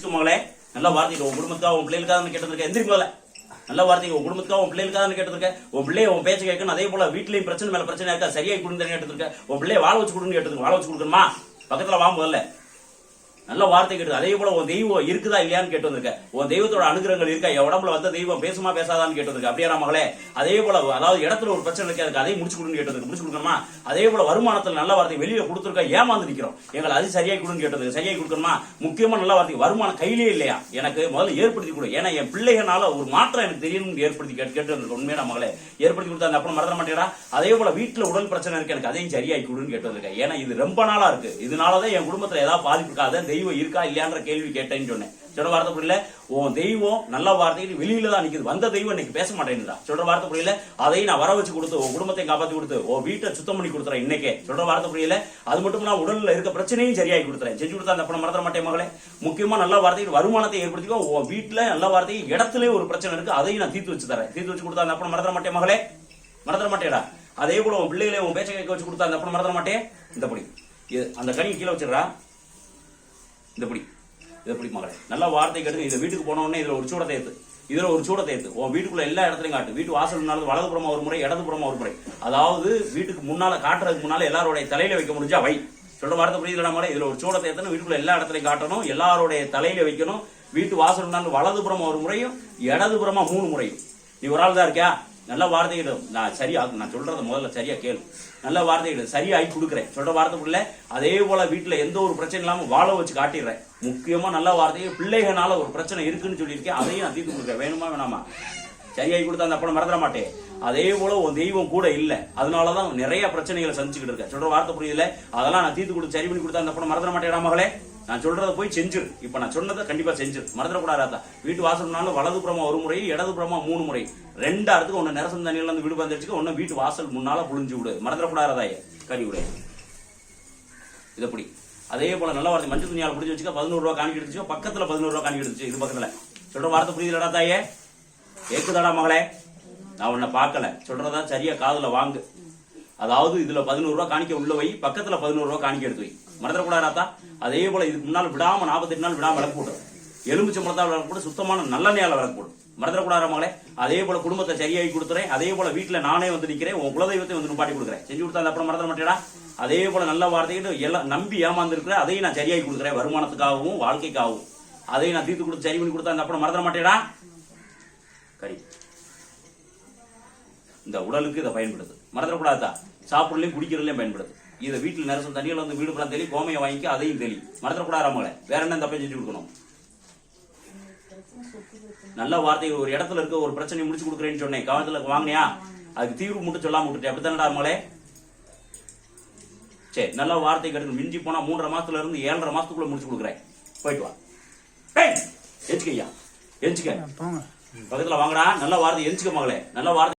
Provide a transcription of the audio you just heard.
எந்திரிச்சுக்க மகளே. நல்ல வார்த்தைக்கு உன் குடும்பத்துக்காக உன் பிள்ளைகளுக்காக கேட்டிருக்க எந்திரிக்க முதல்ல நல்ல வார்த்தைக்கு உன் குடும்பத்துக்காக உன் பிள்ளைகளுக்காக கேட்டிருக்க உன் பிள்ளைய உன் பேச்சு கேட்கணும். அதே போல வீட்லயும் பிரச்சனை மேல பிரச்சனை இருக்கா? சரியாய் கொடுங்க கேட்டிருக்க உன் பிள்ளைய வாழ வச்சு கொடுன்னு கேட்டிருக்க. வாழ வச்சு கொடுக்கணுமா? பக்கத்துல வா முதல்ல. நல்ல வார்த்தை கேட்டு அதே போல உன் தெய்வம் இருக்குதா இல்லையான்னு கேட்டு வந்திருக்க. உன் தெய்வத்தோட அனுகிரகங்கள் இருக்கா? என் உடம்புல வந்த தெய்வம் பேசுமா பேசாதான்னு கேட்டு வந்திருக்க. அப்படியா மகளே? அதே போல அதாவது இடத்துல ஒரு பிரச்சனை இருக்கு அதுக்கு அதையும் முடிச்சு கொடுன்னு கேட்டு முடிச்சு கொடுக்கணுமா? அதே போல வருமானத்தில் நல்ல வார்த்தை வெளியில கொடுத்துருக்கா ஏமாந்து நிக்கிறோம். எங்களை அது சரியாகி கொடுன்னு கேட்டது சரியாக கொடுக்கணுமா? முக்கியமா நல்ல வார்த்தை வருமானம் கையிலே இல்லையா? எனக்கு முதல்ல ஏற்படுத்தி கொடு. ஏன்னா என் பிள்ளைகளால ஒரு மாற்றம் எனக்கு தெரியணும்னு ஏற்படுத்தி கேட்டு கேட்டு வந்திருக்க. உண்மையான மகளே ஏற்படுத்தி கொடுத்தா அந்த அப்புறம் மறந்துட மாட்டேடா. அதே போல வீட்டுல உடல் பிரச்சனை இருக்கு எனக்கு அதையும் சரியாய் கொடுன்னு கேட்டு வந்திருக்கேன் ஏன்னா இது ரொம்ப நாளா இருக்கு. இதனாலதான் என் குடும்பத்துல ஏதாவது பாதிப்பு இருக்காத தெய்வம் இருக்கா இல்லையான்ற கேள்வி கேட்டேன்னு சொன்னேன். சொல்ற வார்த்தை புரியல? உன் தெய்வம் நல்ல வார்த்தைக்கு வெளியில தான் நிக்குது. வந்த தெய்வம் இன்னைக்கு பேச மாட்டேங்குதா சொல்ற வார்த்தை புரியல? அதையும் நான் வர வச்சு கொடுத்து உன் குடும்பத்தை காப்பாத்தி கொடுத்து உன் வீட்டை சுத்தம் பண்ணி கொடுத்துறேன் இன்னைக்கே. சொல்ற வார்த்தை புரியல? அது மட்டும் நான் உடல்ல இருக்க பிரச்சனையும் சரியாகி கொடுத்துறேன். செஞ்சு கொடுத்தா அந்த பணம் மறந்துட மாட்டேன் மகளே. முக்கியமா நல்ல வார்த்தைக்கு வருமானத்தை ஏற்படுத்திக்கோ. உன் வீட்டுல நல்ல வார்த்தைக்கு இடத்துல ஒரு பிரச்சனை இருக்கு. அதையும் நான் தீர்த்து வச்சு தரேன். தீர்த்து வச்சு கொடுத்தா அந்த பணம் மறந்துட மாட்டேன் மகளே. மறந்துட மாட்டேடா. அதே போல உன் பிள்ளைகளை உன் பேச்சை கேட்க வச்சு கொடுத்தா அந்த பணம் மறந்துட மாட்டேன் இந்த படி. அந்த கனி கீழே வச்சிடறா. இந்த பிடி இதை பிடி மகளே. நல்ல வார்த்தை கேட்டு இதை வீட்டுக்கு போனோடனே இதில் ஒரு சூட தேர்த்து இதில் ஒரு சூட தேர்த்து உன் வீட்டுக்குள்ள எல்லா இடத்துலையும் காட்டு. வீட்டு வாசல் வலது வலதுபுறமா ஒரு முறை இடதுபுறமா ஒரு முறை. அதாவது வீட்டுக்கு முன்னால் காட்டுறதுக்கு முன்னால் எல்லாருடைய தலையில வைக்க முடிஞ்சா வை. சொல்ற வார்த்தை புரியுதுல மகளே? இதில் ஒரு சூட ஏத்தணும் வீட்டுக்குள்ள எல்லா இடத்துலையும் காட்டணும். எல்லாருடைய தலையில வைக்கணும். வீட்டு வாசல் வலது வலதுபுறமா ஒரு முறையும் இடதுபுறமா மூணு முறையும். நீ ஒரு ஆள் தான் இருக்கியா? நல்ல வார்த்தைகள் நான் சரியா நான் சொல்றதை முதல்ல சரியா கேளு. நல்ல வார்த்தைகள் சரியாகி கொடுக்குறேன். சொல்ற வார்த்தைக்குள்ள அதே போல வீட்டில் எந்த ஒரு பிரச்சனை இல்லாமல் வாழ வச்சு காட்டிடுறேன். முக்கியமா நல்ல வார்த்தையை பிள்ளைகளால ஒரு பிரச்சனை இருக்குன்னு சொல்லியிருக்கேன். அதையும் நான் தீர்த்து கொடுக்குறேன். வேணுமா வேணாமா? சரியாகி கொடுத்தா அந்த படம் மறந்துட மாட்டேன். அதே போல உன் தெய்வம் கூட இல்ல. அதனாலதான் நிறைய பிரச்சனைகளை சந்திச்சுக்கிட்டு இருக்கேன். சொல்ற வார்த்தை புரியல அதெல்லாம் நான் தீர்த்து கொடுத்து சரி பண்ணி கொடுத்தா அந்த படம் மறந்துட மாட்டேன் மகளே. நான் சொல்றதை போய் செஞ்சிரு. இப்ப நான் சொன்னதை கண்டிப்பா செஞ்சிரு. மறந்துடக்கூடாதா வீட்டு வாசல்னாலும் வலதுபுறமா ஒரு முறை இடது புறமா மூணு முறை. ரெண்டு ஒன்று ஒன்னு நிரசம் தண்ணியில வந்து வீடு வந்துருச்சுக்க ஒன்னு வீட்டு வாசல் முன்னால புழிஞ்சு விடு. மறந்துடக்கூடாதாயே கறி விடு. இது எப்படி அதே போல நல்ல வார்த்தை மஞ்சள் துணியால் பிடிச்சி வச்சுக்க பதினோரு ரூபா காணிக்கி எடுத்துச்சு பக்கத்துல பதினோரு ரூபா காணிக்கி எடுத்துச்சு. இது பக்கத்துல. சொல்ற வார்த்தை புரியுதுலடா தாயே கேக்குதாடா மகளே? நான் உன்னை பார்க்கல. சொல்றதா சரியா காதுல வாங்கு. அதாவது இதுல பதினோரு ரூபா காணிக்க உள்ள வை பக்கத்துல பதினோரு ரூபா காணிக்க எடுத்து வை. மறந்துடக்கூடாதா அதே போல இதுக்கு முன்னால் விடாம நாற்பத்தெட்டு நாள் விடாம விளக்கு போடும் எலுமிச்சம்பழத்தால் விளக்கு போட்டு சுத்தமான நல்லெண்ணெயால விளக்கு போடு. மறந்துடக்கூடாத மகளே அதே போல குடும்பத்தை சரியாகி கொடுத்துறேன். அதே போல வீட்டுல நானே வந்து நிக்கிறேன். உன் குலதெய்வத்தை வந்து நிப்பாட்டி கொடுக்குறேன். செஞ்சு கொடுத்தா அந்த அப்புறம் மறந்துட மாட்டேடா. அதே போல நல்ல வார்த்தைகிட்ட எல்லாம் நம்பி ஏமாந்துருக்கிறேன் அதையும் நான் சரியாகி கொடுக்குறேன். வருமானத்துக்காகவும் வாழ்க்கைக்காகவும். அதையும் நான் தீர்த்து கொடுத்து சரி பண்ணி கொடுத்தா அந்த அப்புறம் மறந்துட மாட்டேடா. கரி இந்த உடலுக்கு இதை பயன்படுது. மறந்துடக்கூடாதா? சாப்பிடலையும் குடிக்கிறதுலையும் பயன்படுது. இதை வீட்டில் நிரசம் தண்ணியில் வந்து வீடு படம் தெளி கோமையை வாங்கிக்க அதையும் தெளி. மறந்துடக்கூடாது நம்மளை வேற என்ன தப்பை செஞ்சு கொடுக்கணும்? நல்ல வார்த்தைகள் ஒரு இடத்துல இருக்க ஒரு பிரச்சனை முடிச்சு கொடுக்குறேன்னு சொன்னேன். கவனத்துல வாங்கினியா? அதுக்கு தீர்வு மட்டும் சொல்லாம விட்டுட்டேன். அப்படித்தானடா மகளே? சரி நல்ல வார்த்தை கிடைக்கும் மிஞ்சி போனா மூன்றரை மாசத்துல இருந்து ஏழரை மாசத்துக்குள்ள முடிச்சு கொடுக்குறேன். போயிட்டு வா. ஏய், எஞ்சிக்க பக்கத்துல வாங்கடா. நல்ல வார்த்தை எஞ்சிக்க மகளே. நல்ல வார்த்தை